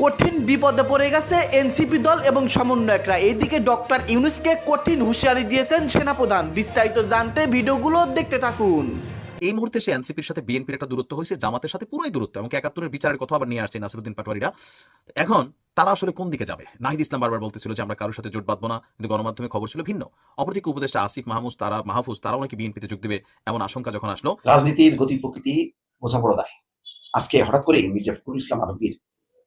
কঠিন বিপদে পড়ে গেছে এনসিপি দল এবং সমন্বয়করা। এইদিকে ডক্টর ইউনুসকে কঠিন হুঁশিয়ারি দিয়েছেন সেনাপ্রধান। বিস্তারিত জানতে ভিডিওগুলো দেখতে থাকুন। এই মুহূর্তে সে এনসিপির সাথে বিএনপির একটা দূরত্ব হয়েছে জামাতের সাথে পুরোই দূরত্ব এবং একাত্তরের বিচারের কথা আবার নিয়ে আসছে নাসিরুদ্দিন পাটোয়ারিরা। এখন তারা আসলে কোন দিকে যাবে? নাহিদ ইসলাম বারবার বলতেছিল যে আমরা কারোর সাথে জোট বাঁধবো না কিন্তু গণমাধ্যমে খবর ছিল ভিন্ন। অপরদিকে উপদেষ্টা আসিফ মাহমুদ তারা মাহফুজ তারাও নাকি বিএনপিতে যোগ দেবে এমন আশঙ্কা যখন আসলো। রাজনীতির গতি প্রকৃতি বোঝাপড়া দেয়। আজকে হঠাৎ করে মির্জা ফখরুল ইসলাম আলমগীর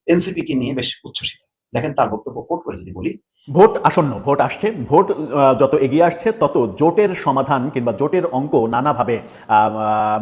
এনসিপি কে নিয়ে বেশ উচ্ছ্বসিত। দেখেন তার বক্তব্য কোট করে যদি বলি ভোট আসন্ন, ভোট আসছে, ভোট যত এগিয়ে আসছে, তত জোটের সমাধান কিংবা জোটের অঙ্ক নানাভাবে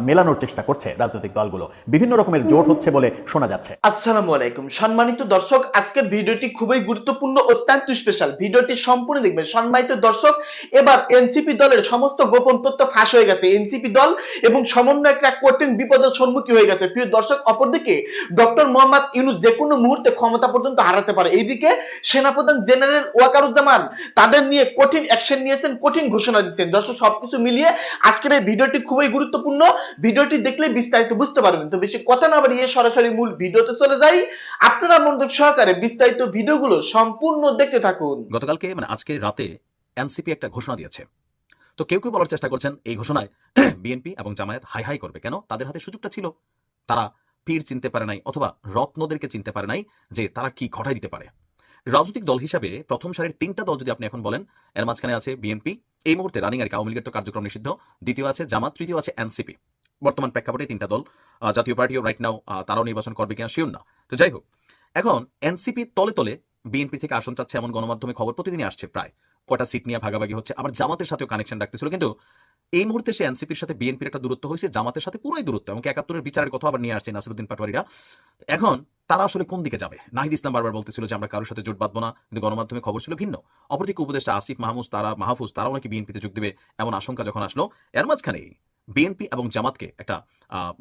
মেলানোর চেষ্টা করছে রাজনৈতিক দলগুলো। বিভিন্ন রকমের জোট হচ্ছে বলে শোনা যাচ্ছে। আসসালামু আলাইকুম। সম্মানিত দর্শক, আজকের ভিডিওটি খুবই গুরুত্বপূর্ণ, অত্যন্ত স্পেশাল ভিডিওটি সম্পূর্ণ দেখবেন। সম্মানিত দর্শক, এবার এনসিপি দলের সমস্ত গোপন তথ্য ফাঁস হয়ে গেছে। এনসিপি দল এবং সমন্বয় সমন্বয়করা কঠিন বিপদের সম্মুখীন হয়ে গেছে। প্রিয় দর্শক, অপরদিকে ডক্টর মোহাম্মদ ইউনুস যে কোনো মুহূর্তে ক্ষমতা পর্যন্ত হারাতে পারে। এইদিকে সেনাপ্রধান জেনারেল ওয়াকারুজ্জামান, তাদের নিয়ে কঠিন অ্যাকশন নিয়েছেন, কঠিন ঘোষণা দিচ্ছেন। দর্শক, সবকিছু মিলিয়ে আজকের এই ভিডিওটি খুবই গুরুত্বপূর্ণ। ভিডিওটি দেখলে বিস্তারিত বুঝতে পারবেন। তো বেশি কথা না বাড়িয়ে সরাসরি মূল ভিডিওতে চলে যাই। আপনারা মনোযোগ সহকারে বিস্তারিত ভিডিওগুলো সম্পূর্ণ দেখতে থাকুন। গতকালকে মানে আজকে রাতে এনসিপি একটা ঘোষণা দিয়েছে। তো কেউ কেউ বলার চেষ্টা করছেন, এই ঘোষণায় বিএনপি এবং জামায়াত হাই হাই করবে কেন? তাদের হাতে সুযোগটা ছিল। তারা পীর চিনতে পারে নাই অথবা রত্নদেরকে চিনতে পারে নাই যে তারা কি ঘটাই দিতে পারে। রাজনৈতিক দল হিসাবে প্রথম সারির তিনটা দল যদি আপনি এখন বলেন, এর মাঝখানে আছে বিএনপি, এই মুহূর্তে রানিং আর আওয়ামী লীগের তো কার্যক্রম নিষিদ্ধ। দ্বিতীয় আছে জামাত, তৃতীয় আছে এনসিপি। বর্তমান প্রেক্ষাপটে তিনটা দল জাতীয় পার্টিও রাইট নাও তারাও নির্বাচন করবে কিনা শিওর না। তো যাই হোক, এখন এনসিপি তলে তলে বিএনপি থেকে আসন চাচ্ছে এমন গণমাধ্যমে খবর প্রতিদিনই আসছে প্রায়। কটা সিট নিয়ে ভাগাভাগি হচ্ছে, আবার জামাতের সাথেও কানেকশন রাখতেছিল। কিন্তু এই মুহূর্তে সে এনসিপির সাথে বিএনপির একটা দূরত্ব হয়েছে, জামাতের সাথে পুরোই দূরত্ব এবং একাত্তরের বিচারের কথা আবার নিয়ে আসছে নাসিরুদ্দিন পাটোয়ারিরা। এখন তারা আসলে কোন দিকে যাবে? নাহিদ ইসলাম বারবার বলতেছিল যে আমরা কারোর সাথে জোট বাঁধবো না, কিন্তু গণমাধ্যমে খবর ছিল ভিন্ন। অপরদিকে উপদেষ্টা আসিফ মাহমুদ, তারা মাহফুজ, তারাও নাকি বিএনপিতে যোগ দেবে এমন আশঙ্কা যখন আসলো। এর মাঝখানে বিএনপি এবং জামাতকে একটা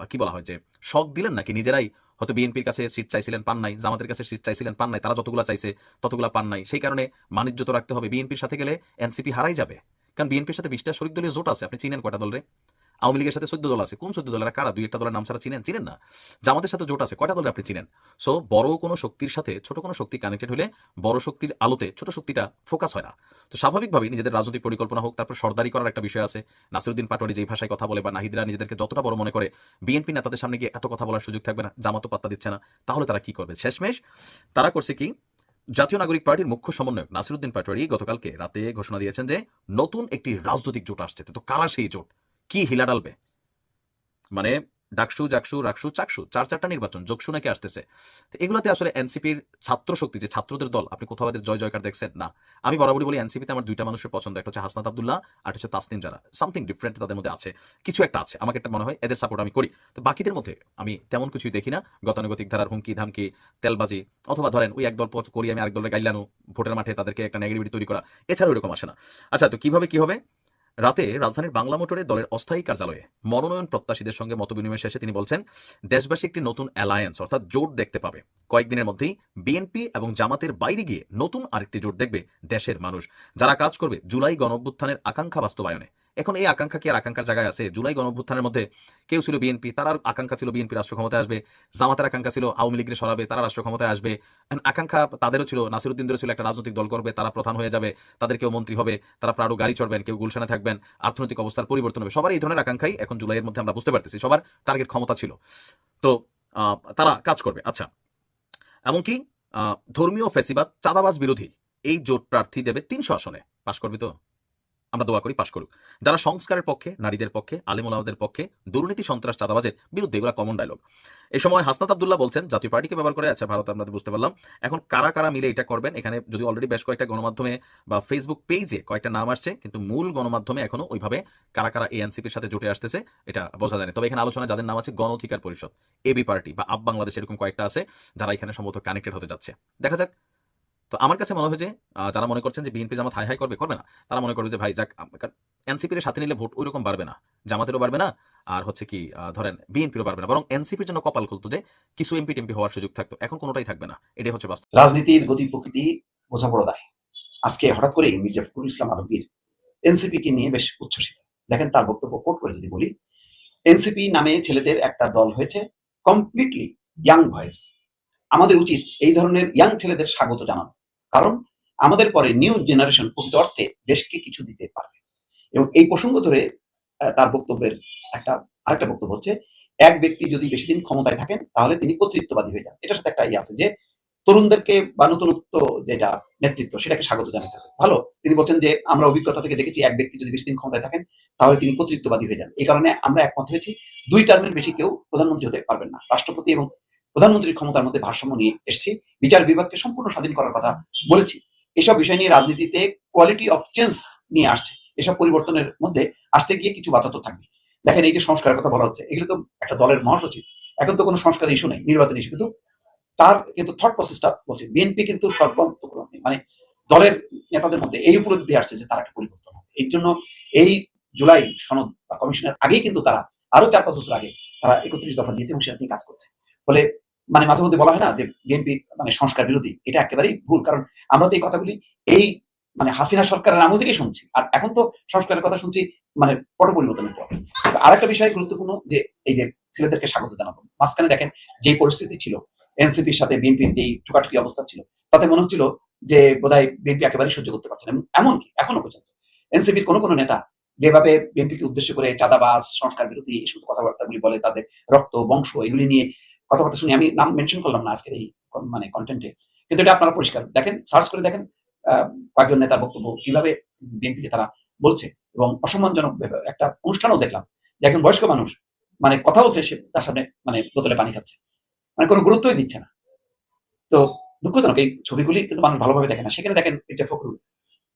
কি বলা হয় যে, শখ দিলেন নাকি? নিজেরাই হয়তো বিএনপির কাছে সিট চাইছিলেন, পান নাই, জামাতের কাছে সিট চাইছিলেন, পান নাই, তারা যতগুলো চাইছে ততগুলো পান নাই। সেই কারণে মানিজ্য তো রাখতে হবে। বিএনপির সাথে গেলে এনসিপি হারাই যাবে। কারণ বিএনপির সাথে বিশটা শরিক দলীয় জোট আছে, আপনি চিনেন কয়টা দলরে আওয়ামী লীগের সাথে চোদ্দ দল আছে। কোন চোদ্দ দলের? কারা? দুই একটা দলের নাম ছাড়া চিনেন? চিনেন না। জামাতের সাথে জোট আছে। কয়টা দলের আপনি চিনেন? সো বড় কোনো শক্তির সাথে ছোট কোনো শক্তি কানেক্টেড হলে বড় শক্তির আলোতে ছোট শক্তিটা ফোকাস হয় না। তো স্বাভাবিকভাবেই নিজেদের রাজনৈতিক পরিকল্পনা হোক, তারপর সর্দারি করার একটা বিষয় আছে। নাসিরুদ্দিন পাটোয়ারি যেই ভাষায় কথা বলে বা নাহিদরা নিজেদেরকে যতটা বড় মনে করে বিএনপি নেতাদের সামনে গিয়ে এত কথা বলার সুযোগ থাকবে না, জামাতও পাত্তা দিচ্ছে না। তাহলে তারা কি করবে? শেষমেশ তারা করছে কি? জাতীয় নাগরিক পার্টির মুখ্য সমন্বয়ক নাসিরুদ্দিন পাটোয়ারি গতকালকে রাতে ঘোষণা দিয়েছেন যে নতুন একটি রাজনৈতিক জোট আসছে। তো কারা সেই জোট? কি হিলা ডালবে মানে ডাকসু, জাকসু, রাকসু, চাকসু, চার চারটা নির্বাচন, যোগসু নাকি আসতেছে। তো এগুলোতে আসলে এনসিপির ছাত্র শক্তি যে ছাত্রদের দল, আপনি কোথাও এদের জয় জয়কার দেখছেন? না। আমি বরাবরই বলি, এনসিপিতে আমার দুইটা মানুষের পছন্দ, একটা হচ্ছে হাসনাত আব্দুল্লাহ, আর হচ্ছে তাসনিম যারা সামথিং ডিফারেন্ট তাদের মধ্যে আছে। কিছু একটা আছে। আমাকে একটা মনে হয় এদের সাপোর্ট আমি করি। তো বাকিদের মধ্যে আমি তেমন কিছুই দেখি না। গতানুগতিক ধারার হুমকি, ধামকি, তেলবাজি, অথবা ধরেন ওই একদল পচ করি আমি আরেক দলের গাইলানো, ভোটের মাঠে তাদেরকে একটা নেগেটিভিটি তৈরি করা এছাড়া ওইরকম আসে না। আচ্ছা তো কীভাবে কি হবে? রাতে রাজধানীর বাংলা মোটরে দলের অস্থায়ী কার্যালয়ে মনোনয়ন প্রত্যাশীদের সঙ্গে মতবিনিময় শেষে তিনি বলছেন, দেশবাসী একটি নতুন অ্যালায়েন্স, অর্থাৎ জোট দেখতে পাবে। কয়েকদিনের মধ্যেই বিএনপি এবং জামাতের বাইরে গিয়ে নতুন আরেকটি জোট দেখবে দেশের মানুষ। যারা কাজ করবে জুলাই গণ গণঅভ্যুত্থানের আকাঙ্ক্ষা বাস্তবায়নে। এখন এই আকাঙ্ক্ষা কি আর আকাঙ্ক্ষার জায়গায় আছে? জুলাই গণঅভ্যুত্থানের মধ্যে কেউ ছিল বিএনপি তার আকাঙ্ক্ষা ছিল বিএনপি রাষ্ট্র ক্ষমতায় আসবে। জামাতের আকাঙ্ক্ষা ছিল আওয়ামী লীগের সরাবে, তারা রাষ্ট্র ক্ষমতায় আসবে। আকাঙ্ক্ষা তাদেরও ছিল, নাসিরুদ্দিনদেরও ছিল একটা রাজনৈতিক দল করবে, তারা প্রধান হয়ে যাবে, তাদের কেউ মন্ত্রী হবে, তারা প্রাড়ো গাড়ি চড়বেন, কেউ গুলশানে থাকবেন অর্থনৈতিক অবস্থার পরিবর্তন হবে। সবার এই ধরনের আকাঙ্ক্ষাই এখন জুলাইয়ের মধ্যে আমরা বুঝতে পারতেছি, সবার টার্গেট ক্ষমতা ছিল। তো তারা কাজ করবে আচ্ছা। এমনকি ধর্মীয় ফেসিবাদ চাঁদাবাজ বিরোধী, এই জোট প্রার্থী দেবে তিনশো আসনে, পাশ করবে তো? আমরা দোয়া করি, পাশ করুক। যারা সংস্কারের পক্ষে, নারীদের পক্ষে আলিমুলামদের পক্ষে দুর্নীতি, সন্ত্রাস, চাঁদাবাজের বিরুদ্ধে এগুলো কমন ডায়লগ এই সময় হাসনাত আব্দুল্লাহ বলছেন, জাতীয় পার্টিকে ব্যবহার করে আচ্ছা ভারত আমরা বুঝতে পারলাম। এখন কারা কারা মিলে এটা করবেন? এখানে যদি অলরেডি বেশ কয়েকটা গণমাধ্যমে বা ফেসবুক পেজে কয়েকটা নাম আসছে, কিন্তু মূল গণমাধ্যমে এখনও ওইভাবে কারা কারা এএনসিপির সাথে জুটে আসতেছে, এটা বোঝা যায় না তবে এখানে আলোচনা যাদের নাম আছে, গণ অধিকার পরিষদ এবি পার্টি বা আপ বাংলাদেশ, এরকম কয়েকটা আছে, যারা এখানে সম্ভবত কানেক্টেড হতে যাচ্ছে। দেখা যাক তো আমার কাছে মনে হয় যে যারা মনে করছেন যে বিএনপি জামাত হাই হাই করবে করবে না। তারা মনে করবে যে, ভাই, যাক এনসিপির সাথে নিলে ভোট ওইরকম বাড়বে না। জামাতেরও বাড়বে না। আর হচ্ছে কি ধরেন বিএনপিরও বাড়বে না। বরং এনসিপির জন্য কপাল খুলতো যে, কিছু এমপি টেমপি হওয়ার সুযোগ থাকতো। এখন কোনোটাই থাকবে না। এটাই হচ্ছে বাস্তব। রাজনীতির গতি প্রকৃতি বোঝাপড়া দেয় আজকে হঠাৎ করে মির্জা ফখরুল ইসলাম আলমগীর এনসিপি কে নিয়ে বেশ উচ্ছ্বসিত। দেখেন তার বক্তব্য কোট করে যদি বলি এনসিপি নামে ছেলেদের একটা দল হয়েছে কমপ্লিটলি ইয়াং ভয়েস আমাদের উচিত এই ধরনের ইয়াং ছেলেদের স্বাগত জানানো। কারণ আমাদের পরে নিউ জেনারেশন প্রকৃত অর্থে দেশকে কিছু দিতে পারবে। এবং এই প্রসঙ্গ ধরে তার বক্তব্যের একটা, আরেকটা বক্তব্য হচ্ছে, এক ব্যক্তি যদি বেশি দিন ক্ষমতায় থাকেন, তাহলে তিনি কর্তৃত্ববাদী হয়ে যান। এটার সাথে একটা ইয়ে আছে যে, তরুণদেরকে বা নতুনত্ব যেটা নেতৃত্ব, সেটাকে স্বাগত জানাতে হবে। ভালো? তিনি বলছেন যে, আমরা অভিজ্ঞতা থেকে দেখেছি, এক ব্যক্তি যদি বেশি দিন ক্ষমতায় থাকেন, তাহলে তিনি কর্তৃত্ববাদী হয়ে যান। এই কারণে আমরা একমত হয়েছি, দুই টার্মের বেশি কেউ প্রধানমন্ত্রী হতে পারবেন না। রাষ্ট্রপতি এবং প্রধানমন্ত্রীর ক্ষমতার মধ্যে ভারসাম্য নিয়ে এসেছি, বিচার বিভাগকে সম্পূর্ণ স্বাধীন করার কথা বলেছি। এসব বিষয় নিয়ে রাজনীতিতে কোয়ালিটি অফ চেঞ্জ নিয়ে আসছে। এসব পরিবর্তনের মধ্যে আসতে গিয়ে কিছু বাধা তো থাকবে। দেখেন এই যে সংস্কারের কথা বলা হচ্ছে, এগুলো তো একটা দলের মহাসচিব, এখন তো কোনো সংস্কার ইস্যু নেই, নির্বাচন ইস্যু কিন্তু তার কিন্তু থট প্রসেসটা বলছে বিএনপি কিন্তু সর্বান্তকরণ নেই। মানে দলের নেতাদের মধ্যে এই উপলব্ধি আসছে যে তার একটা পরিবর্তন হবে। এই জন্য এই জুলাই সনদ বা কমিশনের আগেই কিন্তু তারা আরও চার পাঁচ বছর আগে তারা একত্রিশ দফা দিয়েছে এবং সেটা নিয়ে কাজ করছে। ফলে মানে মাঝে মধ্যে বলা হয় না যে বিএনপি মানে সংস্কার বিরোধী, এটা একেবারেই ভুল। কারণ আমরা তো এই কথাগুলি এই মানে হাসিনা সরকারের আমল থেকেই শুনছি। আর এখন তো সংস্কারের কথা শুনছি মানে পট পরিবর্তনের পর। আর একটা বিষয় গুরুত্বপূর্ণ যে, এই যে ছেলেদেরকে স্বাগত জানাব। মাঝখানে দেখেন যে পরিস্থিতি ছিল, এনসিপির সাথে বিএনপির যেই ঠোকাঠুকি অবস্থা ছিল, তাতে মনে হচ্ছিল যে বোধহয় বিএনপি একেবারেই সহ্য করতে পারছে না। এমনকি এখনও পর্যন্ত এনসিপির কোনো কোনো নেতা যেভাবে বিএনপিকে উদ্দেশ্য করে চাঁদাবাজ, সংস্কার বিরোধী, এই সমস্ত কথাবার্তাগুলি বলে, তাদের রক্ত, বংশ, এগুলি নিয়ে কথাবার্তা শুনি আমি নাম মেনশন করলাম না আজকের এই মানে কন্টেন্টে কিন্তু এটা আপনারা পরিষ্কার দেখেন সার্চ করে দেখেন কয়েকজন নেতার বক্তব্য কীভাবে বিএনপিকে তারা বলছে এবং অসম্মানজনক একটা অনুষ্ঠানও দেখলাম যে একজন বয়স্ক মানুষ মানে কথা বলছে, সে তার সামনে মানে বোতলে পানি খাচ্ছে। মানে কোনো গুরুত্বই দিচ্ছে না। তো দুঃখজনক এই ছবিগুলি কিন্তু মানুষ ভালোভাবে দেখে না। সেখানে দেখেন এটা ফখরুল,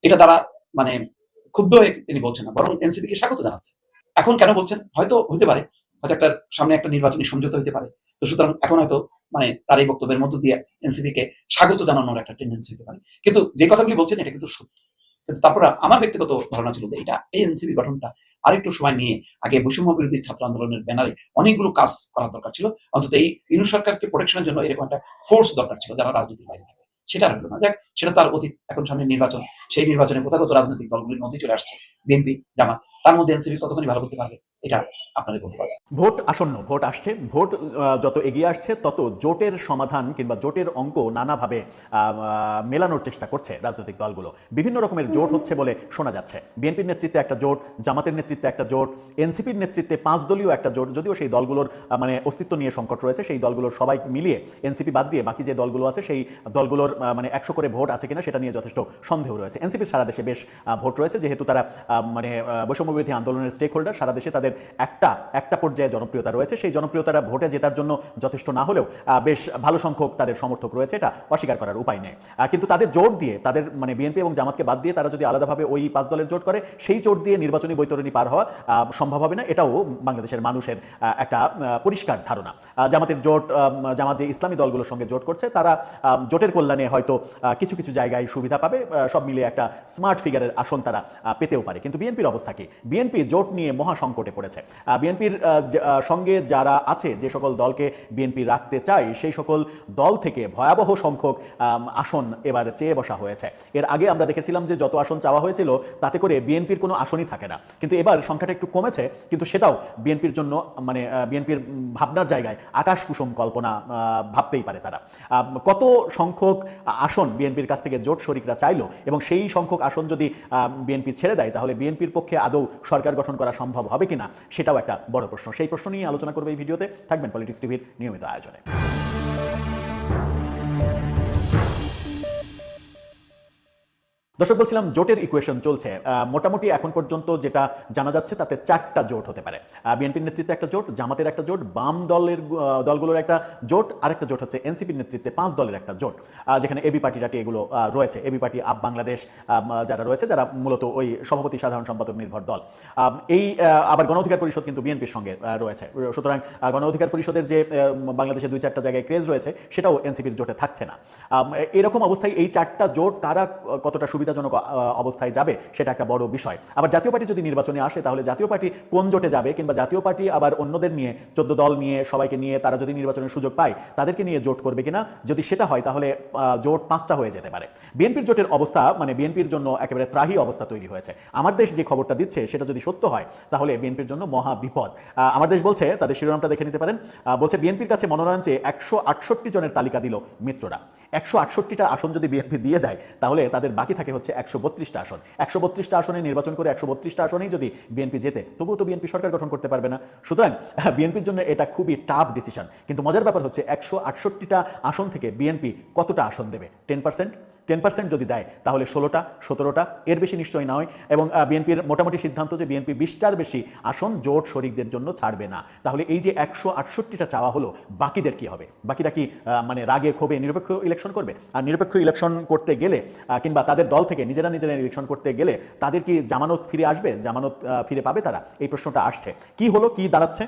এটা তারা মানে ক্ষুব্ধ হয়ে তিনি বলছেন না, বরং এনসিপি কে স্বাগত জানাচ্ছে। এখন কেন বলছেন? হয়তো হতে পারে, হয়তো একটা সামনে একটা নির্বাচনী সমঝোতা হতে পারে। তো সুতরাং এখন হয়তো মানে তার এই বক্তব্যের মধ্য দিয়ে এনসিপি কে স্বাগত জানানোর একটা টেন্ডেন্সি হতে পারে। কিন্তু যে কথাগুলি বলছেন, এটা কিন্তু সত্য। কিন্তু তারপরে আমার ব্যক্তিগত ধারণা ছিল যে এটা এই এনসিপি গঠনটা আরেকটু সময় নিয়ে আগে বৈষম্য বিরোধী ছাত্র আন্দোলনের ব্যানারে অনেকগুলো কাজ করার দরকার ছিল। অন্তত এই ইনু সরকারকে প্রোটেকশনের জন্য এরকম একটা ফোর্স দরকার ছিল যারা রাজনীতির বাইরে থাকে। সেটা হলো না। যাক, সেটা তার অতীত, এখন সামনে নির্বাচন। সেই নির্বাচনে প্রথাগত রাজনৈতিক দলগুলির মধ্যে চলে আসছে। বিএনপি, জামাত, তার মধ্যে এনসিপি কতখানি ভালো করতে পারবে? এটা আপনাদের বলতে পারবে ভোট আসন্ন, ভোট আসছে। ভোট যত এগিয়ে আসছে, তত জোটের সমাধান কিংবা জোটের অঙ্ক নানাভাবে মেলানোর চেষ্টা করছে রাজনৈতিক দলগুলো। বিভিন্ন রকমের জোট হচ্ছে বলে শোনা যাচ্ছে। বিএনপির নেতৃত্বে একটা জোট, জামাতের নেতৃত্বে একটা জোট, এনসিপির নেতৃত্বে পাঁচ দলীয় একটা জোট, যদিও সেই দলগুলোর মানে অস্তিত্ব নিয়ে সংকট রয়েছে, সেই দলগুলোর সবাই মিলিয়ে এনসিপি বাদ দিয়ে বাকি যে দলগুলো আছে, সেই দলগুলোর মানে একশো করে ভোট আছে কিনা সেটা নিয়ে যথেষ্ট সন্দেহ রয়েছে। এনসিপির সারা দেশে বেশ ভোট রয়েছে, যেহেতু তারা মানে বৈষম্যবিরোধী আন্দোলনের স্টেক হোল্ডার সারা দেশে তাদের একটা একটা পর্যায়ে জনপ্রিয়তা রয়েছে। সেই জনপ্রিয়তাটা ভোটে জেতার জন্য যথেষ্ট না হলেও বেশ ভালো সংখ্যক তাদের সমর্থক রয়েছে, এটা অস্বীকার করার উপায় নেই। কিন্তু তাদের জোট দিয়ে, তাদের মানে বিএনপি এবং জামাতকে বাদ দিয়ে তারা যদি আলাদাভাবে ওই পাঁচ দলের জোট করে, সেই জোট দিয়ে নির্বাচনী বৈতরণী পার হওয়া সম্ভব হবে না। এটাও বাংলাদেশের মানুষের একটা পরিষ্কার ধারণা। জামাতের জোট জামাত যে ইসলামী দলগুলোর সঙ্গে জোট করছে, তারা জোটের কল্যাণে হয়তো কিছু কিছু জায়গায় সুবিধা পাবে সব মিলিয়ে একটা স্মার্ট ফিগারের আসন তারা পেতেও পারে। কিন্তু বিএনপির অবস্থা কি? বিএনপি জোট নিয়ে মহা সংকটে পড়েছে। বিএনপির সঙ্গে যারা আছে, যে সকল দলকে বিএনপি রাখতে চায়, সেই সকল দল থেকে ভয়াবহ সংখ্যক আসন এবার চেয়ে বসা হয়েছে। এর আগে আমরা দেখেছিলাম যে যত আসন চাওয়া হয়েছিল, তাতে করে বিএনপির কোনো আসনই থাকে না। কিন্তু এবার সংখ্যাটা একটু কমেছে, কিন্তু সেটাও বিএনপির জন্য মানে বিএনপির ভাবনার জায়গায় আকাশ কুসুম কল্পনা ভাবতেই পারে তারা। কত সংখ্যক আসন বিএনপির কাছ থেকে জোট শরিকরা চাইলো এবং সেই সংখ্যক আসন যদি বিএনপি ছেড়ে দেয়, তাহলে বিএনপির পক্ষে আদৌ সরকার গঠন করা সম্ভব হবে কিনা? সেটাও একটা বড় প্রশ্ন। সেই প্রশ্ন নিয়ে আলোচনা করবে এই ভিডিওতে। থাকবেন পলিটিক্স টিভির নিয়মিত আয়োজনে। দর্শক, বলছিলাম জোটের ইকুয়েশন চলছে। মোটামুটি এখন পর্যন্ত যেটা জানা যাচ্ছে তাতে চারটা জোট হতে পারে। বিএনপির নেতৃত্বে একটা জোট, জামাতের একটা জোট, বাম দলের দলগুলোর একটা জোট, আরেকটা জোট হচ্ছে এনসিপির নেতৃত্বে পাঁচ দলের একটা জোট। যেখানে এবি পার্টি টাটি এগুলো রয়েছে। এবি পার্টি আপ বাংলাদেশ যারা রয়েছে, যারা মূলত ওই সভাপতি সাধারণ সম্পাদক নির্ভর দল। এই আবার গণ অধিকার পরিষদ কিন্তু বিএনপির সঙ্গে রয়েছে। সুতরাং গণ অধিকার পরিষদের যে বাংলাদেশে দুই চারটা জায়গায় ক্রেজ রয়েছে, সেটাও এনসিপির জোটে থাকছে না। এরকম অবস্থায় এই চারটা জোট কারা কতটা সুবিধা সুবিধাজনক অবস্থায় যাবে, সেটা একটা বড় বিষয়। আবার জাতীয় পার্টি যদি নির্বাচনে আসে, তাহলে জাতীয় পার্টি কোন জোটে যাবে? কিংবা জাতীয় পার্টি আবার অন্যদের নিয়ে, চোদ্দ দল নিয়ে, সবাইকে নিয়ে তারা যদি নির্বাচনের সুযোগ পায়, তাদেরকে নিয়ে জোট করবে কিনা? যদি সেটা হয়, তাহলে জোট পাঁচটা হয়ে যেতে পারে। বিএনপির জোটের অবস্থা মানে বিএনপির জন্য একেবারে ত্রাহি অবস্থা তৈরি হয়েছে। আমার দেশ যে খবরটা দিচ্ছে, সেটা যদি সত্য হয়, তাহলে বিএনপির জন্য মহা বিপদ। আমার দেশ বলছে, তাদের শিরোনামটা দেখে নিতে পারেন। বলছে, বিএনপির কাছে মনোনয়ন চেয়ে একশো আটষট্টি জনের তালিকা দিল মিত্ররা। একশো আটষট্টিটা আসন যদি বিএনপি দিয়ে দেয়, তাহলে তাদের বাকি থাকে হচ্ছে একশো বত্রিশটা আসন। একশো বত্রিশটা আসনে নির্বাচন করে একশো বত্রিশটা আসনেই যদি বিএনপি জেতে, তবুও তো বিএনপি সরকার গঠন করতে পারবে না। সুতরাং বিএনপির জন্য এটা খুবই টাফ ডিসিশন কিন্তু মজার ব্যাপার হচ্ছে একশো আটষট্টিটা আসন থেকে বিএনপি কতটা আসন দেবে? Ten percent? টেন পার্সেন্ট যদি দেয়, তাহলে ষোলোটা, সতেরোটা, এর বেশি নিশ্চয়ই নয়। এবং বিএনপির মোটামুটি সিদ্ধান্ত যে বিএনপি বিশটার বেশি আসন জোট শরিকদের জন্য ছাড়বে না। তাহলে এই যে একশো আটষট্টিটা চাওয়া হলো, বাকিদের কি হবে? বাকিরা কি মানে রাগে ক্ষোভে নিরপেক্ষ ইলেকশন করবে? আর নিরপেক্ষ ইলেকশন করতে গেলে কিংবা তাদের দল থেকে নিজেরা নিজেরা ইলেকশন করতে গেলে তাদের কি জামানত ফিরে আসবে? জামানত ফিরে পাবে তারা? এই প্রশ্নটা আসছে। কি হলো, কি দাঁড়াচ্ছে?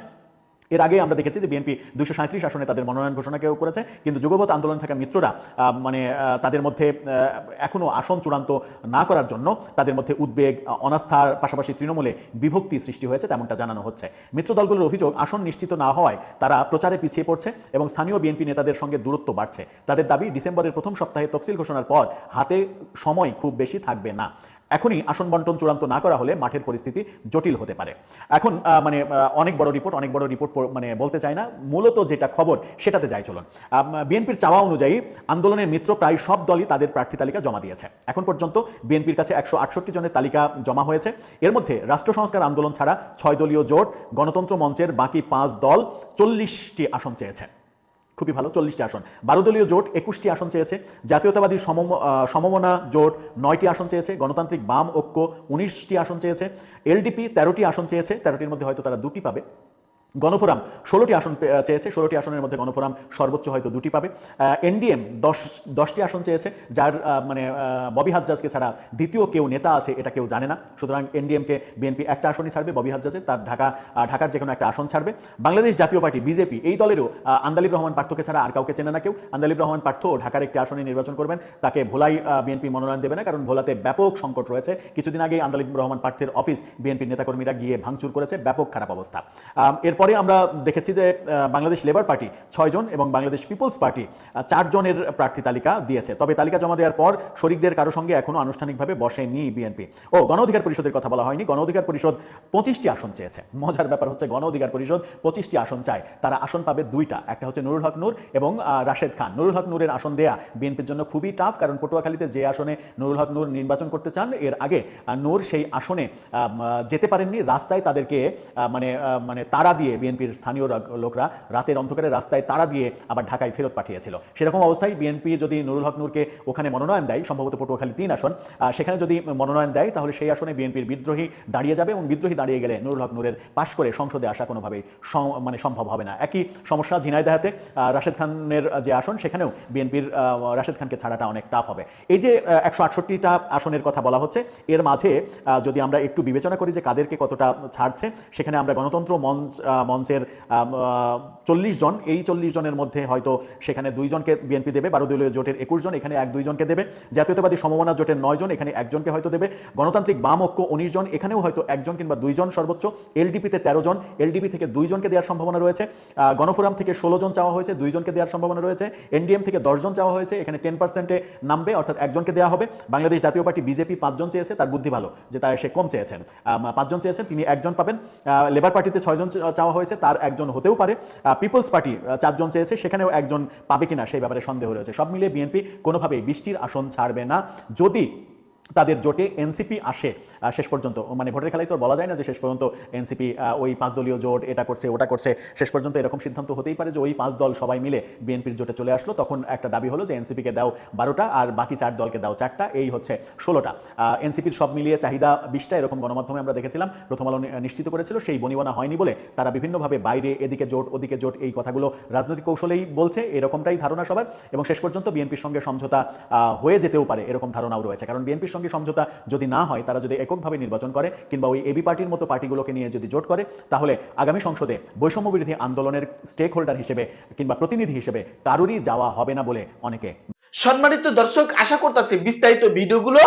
এর আগে আমরা দেখেছি যে বিএনপি দুশো সাঁত্রিশ আসনে তাদের মনোনয়ন ঘোষণা কেউ করেছে। কিন্তু যুগপথ আন্দোলন থাকা মিত্ররা মানে তাদের মধ্যে এখনও আসন চূড়ান্ত না করার জন্য তাদের মধ্যে উদ্বেগ, অনাস্থার পাশাপাশি তৃণমূলে বিভক্তি সৃষ্টি হয়েছে তেমনটা জানানো হচ্ছে। মিত্র দলগুলোর অভিযোগ, আসন নিশ্চিত না হওয়ায় তারা প্রচারে পিছিয়ে পড়ছে এবং স্থানীয় বিএনপি নেতাদের সঙ্গে দূরত্ব বাড়ছে। তাদের দাবি, ডিসেম্বরের প্রথম সপ্তাহে তফসিল ঘোষণার পর হাতে সময় খুব বেশি থাকবে না। এখনই আসন বন্টন চূড়ান্ত না করা হলে মাঠের পরিস্থিতি জটিল হতে পারে। এখন মানে অনেক বড় রিপোর্ট, অনেক বড় রিপোর্ট মানে বলতে চায় না। মূলত যেটা খবর, সেটাতে যাই চলুন। বিএনপির চাওয়া অনুযায়ী আন্দোলনের মিত্র প্রায় সব দলই তাদের প্রার্থী তালিকা জমা দিয়েছে। এখন পর্যন্ত বিএনপির কাছে একশো আটষট্টি জনের তালিকা জমা হয়েছে। এর মধ্যে রাষ্ট্র সংস্কার আন্দোলন ছাড়া ছয় দলীয় জোট, গণতন্ত্র মঞ্চের বাকি পাঁচ দল চল্লিশটি আসন চেয়েছে। খুবই ভালো, চল্লিশটি আসন। বারো দলীয় জোট একুশটি আসন চেয়েছে। জাতীয়তাবাদী সমম সমমনা জোট নয়টি আসন চেয়েছে। গণতান্ত্রিক বাম ঐক্য উনিশটি আসন চেয়েছে। এলডিপি তেরোটি আসন চেয়েছে। তেরোটির মধ্যে হয়তো তারা দুটি পাবে। গণফোরাম ষোলোটি আসন চেয়েছে ষোলোটি আসনের মধ্যে গণফোরাম সর্বোচ্চ হয়তো দুটি পাবে। এনডিএম দশ দশটি আসন চেয়েছে যার মানে ববি হাজ্জাজকে ছাড়া দ্বিতীয় কেউ নেতা আছে এটা কেউ জানে না। সুতরাং এনডিএমকে বিএনপি একটা আসনই ছাড়বে ববি হাজ্জাজের তার ঢাকা ঢাকার যে কোনো একটা আসন ছাড়বে। বাংলাদেশ জাতীয় পার্টি বিজেপি এই দলেরও আন্দালিব রহমান পার্থকে ছাড়া আর কাউকে চেনে না কেউ। আন্দালিব রহমান পার্থ ঢাকার একটি আসনে নির্বাচন করবেন। তাকে ভোলাই বিএনপি মনোনয়ন দেবে না কারণ ভোলাতে ব্যাপক সংকট রয়েছে। কিছুদিন আগেই আন্দালিব রহমান পার্থের অফিস বিএনপির নেতাকর্মীরা গিয়ে ভাঙচুর করেছে। ব্যাপক খারাপ অবস্থা। আম, এরপরে আমরা দেখেছি যে বাংলাদেশ লেবার পার্টি ছয়জন এবং বাংলাদেশ পিপলস পার্টি চারজনের প্রার্থী তালিকা দিয়েছে। তবে তালিকা জমা দেওয়ার পর শরিকদের কারও সঙ্গে এখনও আনুষ্ঠানিকভাবে বসেনি বিএনপি। ও, গণ অধিকার পরিষদের কথা বলা হয়নি। গণ অধিকার পরিষদ পঁচিশটি আসন চেয়েছে। মজার ব্যাপার হচ্ছে গণ অধিকার পরিষদ পঁচিশটি আসন চায়। তারা আসন পাবে দুইটা। একটা হচ্ছে নুরুল হক নূর এবং রাশেদ খান। নুরুল হক নূরের আসন দেয়া বিএনপির জন্য খুবই টাফ কারণ পটুয়াখালীতে যে আসনে নুরুল হক নূর নির্বাচন করতে চান, এর আগে নূর সেই আসনে যেতে পারেননি। রাস্তায় তাদেরকে মানে মানে তারা দিয়ে বিএনপির স্থানীয় লোকরা রাতের অন্ধকারে রাস্তায় তারা দিয়ে আবার ঢাকায় ফেরত পাঠিয়েছিল। সেরকম অবস্থায় বিএনপি যদি নুরুল হক নূরকে ওখানে মনোনয়ন দেয়, সম্ভবত পটুয়াখালী তিন আসন সেখানে যদি মনোনয়ন দেয়, তাহলে সেই আসনে বিএনপির বিদ্রোহী দাঁড়িয়ে যাবে এবং বিদ্রোহী দাঁড়িয়ে গেলে নুরুল হক নূরের পাশ করে সংসদে আসা কোনোভাবেই মানে সম্ভব হবে না। একই সমস্যা ঝিনাইদাহাতে রাশেদ খানের যে আসন, সেখানেও বিএনপির রাশেদ খানকে ছাড়াটা অনেক টাফ হবে। এই যে একশো আটষট্টিটা আসনের কথা বলা হচ্ছে, এর মাঝে যদি আমরা একটু বিবেচনা করি যে কাদেরকে কতটা ছাড়ছে, সেখানে আমরা গণতন্ত্র মঞ্চ মঞ্চের চল্লিশ জন, এই চল্লিশ জনের মধ্যে হয়তো সেখানে দুইজনকে বিএনপি দেবে বারো দলীয় জোটের একুশ জন, এখানে এক দুইজনকে দেবে। জাতীয়তাবাদী সমমনা জোটের নয় জন, এখানে একজনকে হয়তো দেবে। গণতান্ত্রিক বাম ঐক্য উনিশ জন, এখানেও হয়তো একজন কিংবা দুইজন সর্বোচ্চ। এলডিপিতে তেরো জন, এলডিপি থেকে দুইজনকে দেওয়ার সম্ভাবনা রয়েছে। গণফোরাম থেকে ষোলো জন চাওয়া হয়েছে দুইজনকে দেওয়ার সম্ভাবনা রয়েছে। এনডিএম থেকে দশজন চাওয়া হয়েছে, এখানে টেন পার্সেন্টে নামবে, অর্থাৎ একজনকে দেওয়া হবে। বাংলাদেশ জাতীয় পার্টি বিজেপি পাঁচজন চেয়েছে, তার বুদ্ধি ভালো, যে তার সে কম চেয়েছেন। পাঁচজন চেয়েছেন, তিনি একজন পাবেন। লেবার পার্টিতে ছয়জন চা- চাওয়া হয়েছে, তার একজন হতেও পারে। পিপলস পার্টি চারজন চেয়েছে, সেখানেও একজন পাবে কিনা সেই ব্যাপারে সন্দেহ রয়েছে। সব মিলিয়ে বিএনপি কোনোভাবেই বৃষ্টির আসন ছাড়বে না। যদি তাদের জোটে এনসিপি আসে শেষ পর্যন্ত। মানে ভোটের খেলায় তো বলা যায় না যে শেষ পর্যন্ত এনসিপি ওই পাঁচ দলীয় জোট এটা করছে, ওটা করছে। শেষ পর্যন্ত এরকম সিদ্ধান্ত হতেই পারে যে ওই পাঁচ দল সবাই মিলে বিএনপির জোটে চলে আসলো। তখন একটা দাবি হলো যে এনসিপিকে দাও বারোটা আর বাকি চার দলকে দাও চারটা। এই হচ্ছে ষোলোটা। এনসিপির সব মিলিয়ে চাহিদা বিশটা এরকম গণমাধ্যমে আমরা দেখেছিলাম। প্রথম আলো নিশ্চিত করেছিল। সেই বনিবনা হয়নি বলে তারা বিভিন্নভাবে বাইরে, এদিকে জোট, ওদিকে জোট এই কথাগুলো রাজনৈতিক কৌশলেই বলছে। এরকমটাই ধারণা সবার। এবং শেষ পর্যন্ত বিএনপির সঙ্গে সমঝোতা হয়ে যেতেও পারে এরকম ধারণাও রয়েছে। কারণ বিএনপির সঙ্গে সমঝোতা যদি না হয়, তারা যদি এককভাবে নির্বাচন করে কিংবা ওই এবি পার্টির মতো পার্টিগুলোকে নিয়ে যদি জোট করে, তাহলে আগামী সংসদে বৈষম্য বিরোধী আন্দোলনের স্টেক হোল্ডার হিসেবে কিংবা প্রতিনিধি হিসেবে কারোরই যাওয়া হবে না বলে অনেকে সম্মানিত দর্শক, আশা করতেছি বিস্তারিত ভিডিওগুলো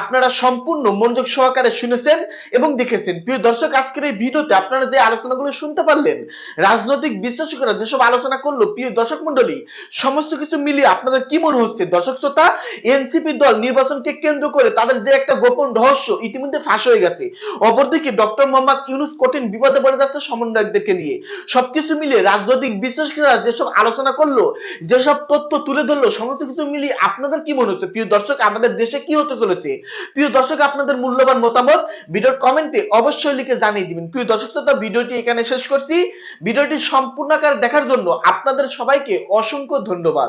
আপনারা সম্পূর্ণ মনোযোগ সহকারে শুনেছেন এবং দেখেছেন। প্রিয় দর্শক, আজকের এই ভিডিওতে আপনারা যে আলোচনাগুলো শুনতে পারলেন, রাজনৈতিক বিশ্লেষকরা যেসব আলোচনা করল, প্রিয় দর্শক মন্ডলী সমস্ত কিছু মিলিয়ে আপনাদের কি মনে হচ্ছে? দর্শক শ্রোতা, এনসিপি দল নির্বাচনকে কেন্দ্র করে তাদের যে একটা গোপন রহস্য ইতিমধ্যে ফাঁস হয়ে গেছে। অপরদিকে ডক্টর মোহাম্মদ ইউনুস কঠিন বিপদে পড়ে যাচ্ছে সমন্বয়কদেরকে নিয়ে। সবকিছু মিলিয়ে রাজনৈতিক বিশ্লেষকরা যেসব আলোচনা করল, যেসব তথ্য তুলে ধরলো, সমস্ত কিছু মিলিয়ে আপনাদের কি মনে হচ্ছে? প্রিয় দর্শক, আমাদের দেশে কি হতে চলেছে? প্রিয় দর্শক, আপনাদের মূল্যবান মতামত ভিডিওর কমেন্টে অবশ্যই লিখে জানিয়ে দিবেন। প্রিয় দর্শক শ্রোতা, ভিডিওটি এখানে শেষ করছি। ভিডিওটি সম্পূর্ণ আকারে দেখার জন্য আপনাদের সবাইকে অসংখ্য ধন্যবাদ।